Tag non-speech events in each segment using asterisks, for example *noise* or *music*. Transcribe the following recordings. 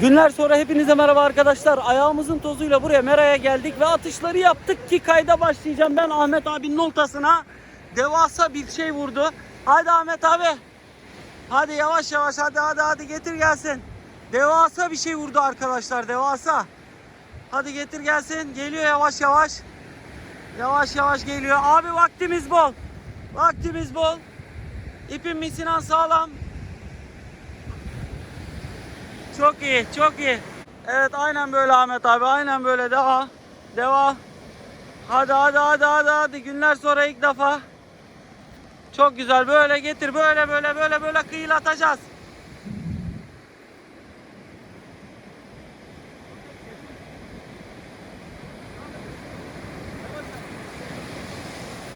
Günler sonra hepinize merhaba arkadaşlar. Ayağımızın tozuyla buraya Mera'ya geldik ve atışları yaptık ki kayda başlayacağım. Ben Ahmet abinin oltasına devasa bir şey vurdu. Hadi Ahmet abi. Hadi yavaş yavaş hadi hadi hadi getir gelsin. Devasa bir şey vurdu arkadaşlar devasa. Hadi getir gelsin. Geliyor yavaş yavaş. Yavaş yavaş geliyor. Abi vaktimiz bol. Vaktimiz bol. İpin misinan sağlam. Çok iyi, çok iyi. Evet aynen böyle Ahmet abi. Aynen böyle devam. Devam. Hadi hadi hadi hadi hadi. Günler sonra ilk defa. Çok güzel. Böyle getir. Böyle böyle böyle böyle kıyılatacağız.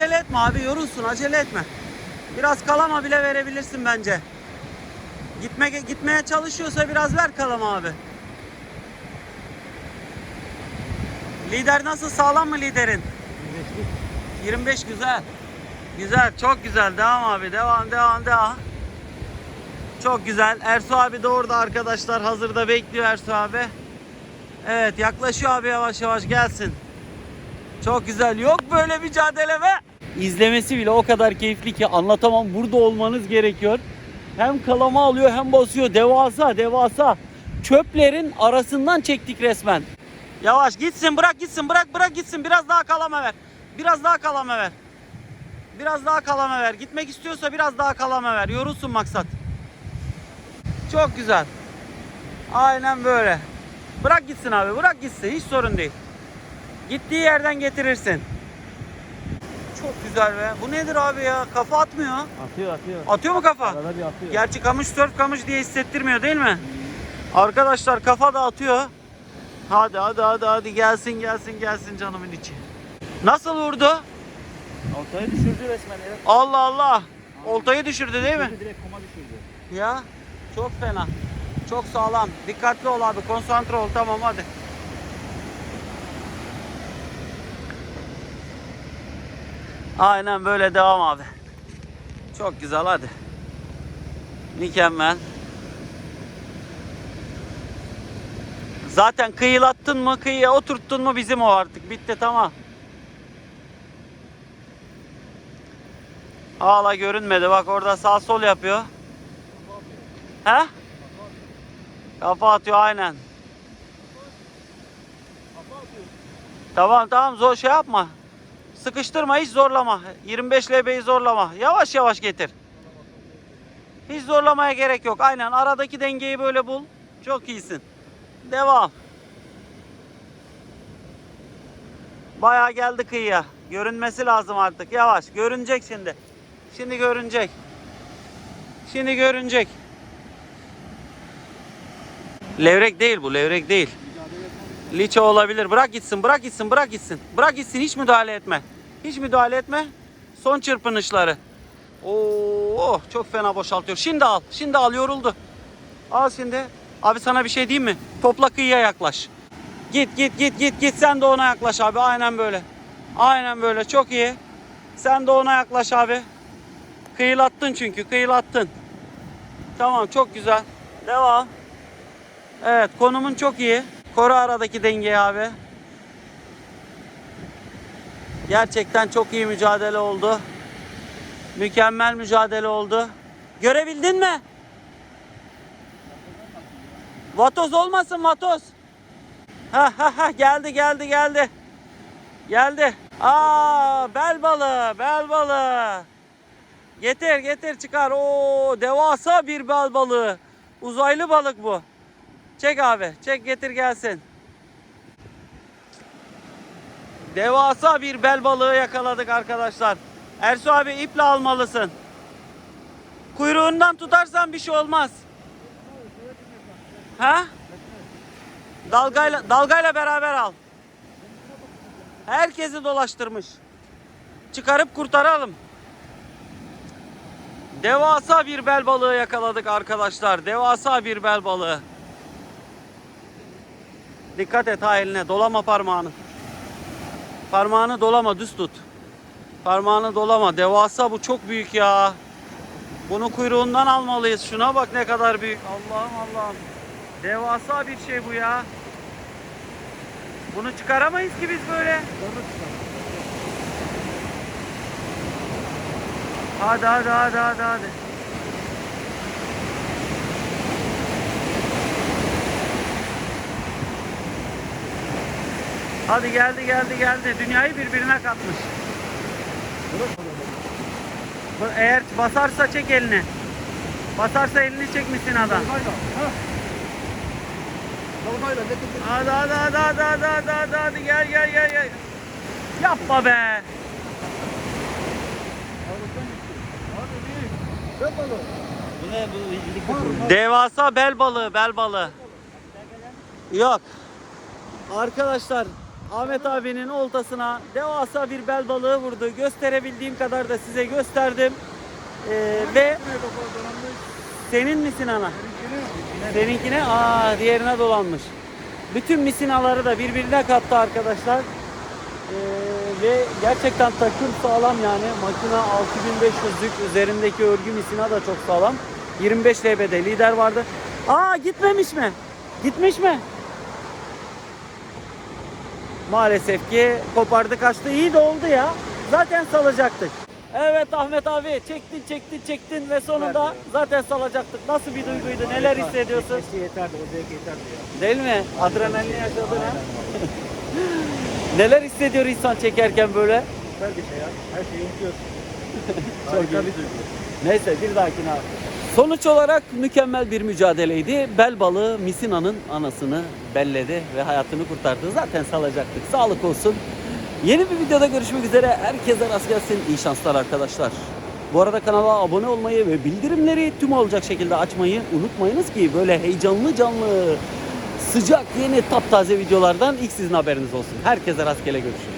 Acele etme abi yorulsun acele etme. Biraz kalama bile verebilirsin bence. Gitme, gitmeye çalışıyorsa biraz ver kalama abi. Lider nasıl sağlam mı liderin? 25 güzel. Güzel çok güzel devam abi devam devam devam. Çok güzel. Ersu abi de orada arkadaşlar hazırda bekliyor Ersu abi. Evet yaklaşıyor abi yavaş yavaş gelsin. Çok güzel. Yok böyle mücadele be. İzlemesi bile o kadar keyifli ki anlatamam. Burada olmanız gerekiyor. Hem kalama alıyor hem basıyor. Devasa devasa. Çöplerin arasından çektik resmen. Yavaş gitsin bırak gitsin bırak bırak gitsin. Biraz daha kalama ver. Biraz daha kalama ver. Biraz daha kalama ver. Gitmek istiyorsa biraz daha kalama ver. Yorulsun maksat. Çok güzel. Aynen böyle. Bırak gitsin abi bırak gitsin. Hiç sorun değil. Gittiği yerden getirirsin. Çok güzel be. Bu nedir abi ya? Kafa atmıyor. Atıyor atıyor. Atıyor mu kafa? Arada bir atıyor. Gerçi kamış sörf kamış diye hissettirmiyor değil mi? Arkadaşlar kafa da atıyor. Hadi hadi hadi hadi gelsin gelsin gelsin canımın içi. Nasıl vurdu? Oltayı düşürdü resmen. Evet. Allah Allah. Oltayı düşürdü değil mi? Direkt koma düşürdü. Ya çok fena. Çok sağlam. Dikkatli ol abi. Konsantre ol. Tamam hadi. Aynen böyle devam abi. Çok güzel hadi. Mükemmel. Zaten kıyılattın mı kıyıya oturttun mu bizim o artık. Bitti tamam. Hala görünmedi. Bak orada sağ sol yapıyor. He? Kafa atıyor aynen. Tamam tamam zor şey yapma. Sıkıştırma hiç zorlama. 25 LB'yi zorlama. Yavaş yavaş getir. Hiç zorlamaya gerek yok. Aynen aradaki dengeyi böyle bul. Çok iyisin. Devam. Bayağı geldi kıyıya. Görünmesi lazım artık. Yavaş. Görünecek şimdi. Şimdi görünecek. Şimdi görünecek. Levrek değil bu, levrek değil. Liçe olabilir. Bırak gitsin, bırak gitsin, bırak gitsin. Bırak gitsin, hiç müdahale etme. Hiç müdahale etme. Son çırpınışları. Oo, çok fena boşaltıyor. Şimdi al, şimdi al, yoruldu. Al şimdi. Abi sana bir şey diyeyim mi? Topla kıyıya yaklaş. Git, git, git, git, git. Sen de ona yaklaş abi. Aynen böyle. Aynen böyle. Çok iyi. Sen de ona yaklaş abi. Kıyılattın çünkü, kıyılattın. Tamam, çok güzel. Devam. Evet konumun çok iyi. Koru aradaki dengeyi abi. Gerçekten çok iyi mücadele oldu. Mükemmel mücadele oldu. Görebildin mi? Vatoz olmasın vatoz. Ha ha ha geldi geldi geldi. Geldi. Aa bel balığı bel balığı. Getir getir çıkar. Oo devasa bir bel balığı. Uzaylı balık bu. Çek abi. Çek getir gelsin. Devasa bir bel balığı yakaladık arkadaşlar. Ersu abi iple almalısın. Kuyruğundan tutarsan bir şey olmaz. Ha? Dalgayla dalgayla beraber al. Herkesi dolaştırmış. Çıkarıp kurtaralım. Devasa bir bel balığı yakaladık arkadaşlar. Devasa bir bel balığı. Dikkat et ha eline. Dolama parmağını. Parmağını dolama düz tut. Parmağını dolama. Devasa bu çok büyük ya. Bunu kuyruğundan almalıyız. Şuna bak ne kadar büyük. Allah'ım Allah'ım. Devasa bir şey bu ya. Bunu çıkaramayız ki biz böyle. Hadi hadi hadi hadi hadi. Hadi geldi geldi geldi. Dünyayı birbirine katmış. Eğer basarsa çek elini. Basarsa elini çekmişsin adam. Hadi hadi hadi hadi hadi hadi hadi hadi gel gel gel gel. Yapma be. Bu ne bu? Devasa bel balığı, bel balığı. Yok. Arkadaşlar Ahmet abinin oltasına devasa bir bel balığı vurdu. Gösterebildiğim kadar da size gösterdim. Ee, ve senin misin ana? Seninkine aa diğerine dolanmış. Bütün misinaları da birbirine kattı arkadaşlar. Ee, ve gerçekten takım sağlam yani. Makina 6500'lük üzerindeki örgü misina da çok sağlam. 25 TB'de lider vardı. Aa gitmemiş mi? Gitmiş mi? Maalesef ki kopardı kaçtı. İyi de oldu ya. Zaten salacaktık. Evet Ahmet abi çektin çektin çektin ve sonunda zaten salacaktık. Nasıl bir duyguydu? Neler hissediyorsun? Keşke yeterdi. O zevk yeterdi ya. Değil mi? Adrenalin yaşadın ha? *laughs* Neler hissediyor insan çekerken böyle? Süper bir şey ya. Her şeyi unutuyorsun. *laughs* Çok Harika iyi. bir duygu. Neyse bir dahakine abi. Sonuç olarak mükemmel bir mücadeleydi. Bel balığı Misina'nın anasını belledi ve hayatını kurtardı. Zaten salacaktık. Sağlık olsun. Yeni bir videoda görüşmek üzere. Herkese rast gelsin. İyi şanslar arkadaşlar. Bu arada kanala abone olmayı ve bildirimleri tüm olacak şekilde açmayı unutmayınız ki böyle heyecanlı canlı sıcak yeni taptaze videolardan ilk sizin haberiniz olsun. Herkese rastgele görüşürüz.